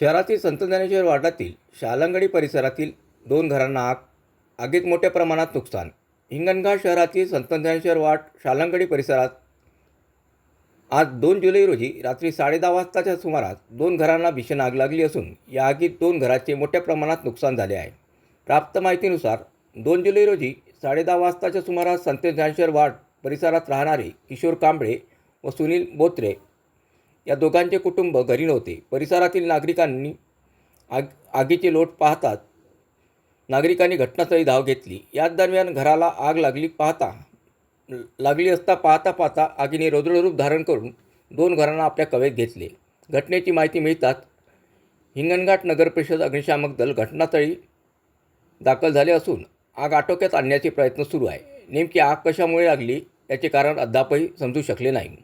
शहरातील संत ज्ञानेश्वर वाटातील शालंगडी परिसरातील दोन घरांना आग आगीत मोठ्या प्रमाणात नुकसान. हिंगणघाट शहरातील संत ज्ञानेश्वर वाट शालंगडी परिसरात आज दोन जुलै रोजी रात्री साडेदहा वाजताच्या सुमारास दोन घरांना भीषण आग लागली असून या आगीत दोन घराचे मोठ्या प्रमाणात नुकसान झाले आहे. प्राप्त माहितीनुसार दोन जुलै रोजी साडेदहा वाजताच्या सुमारास संत ज्ञानेश्वर वाट परिसरात राहणारे किशोर कांबळे व सुनील बोत्रे या दोघांचे कुटुंब घरी नव्हते. परिसरातील नागरिकांनी आग आगीची लोट पाहताच नागरिकांनी घटनास्थळी धाव घेतली. याच दरम्यान घराला आग लागली पाहता लागली असता पाहता पाहता आगीने रौद्ररूप धारण करून दोन घरांना आपल्या कवेत घेतले. घटनेची माहिती मिळताच हिंगणघाट नगर परिषद अग्निशामक दल घटनास्थळी दाखल झाले असून आग आटोक्यात आणण्याचे प्रयत्न सुरू आहे. नेमकी आग कशामुळे लागली याचे कारण अद्यापही समजू शकले नाही.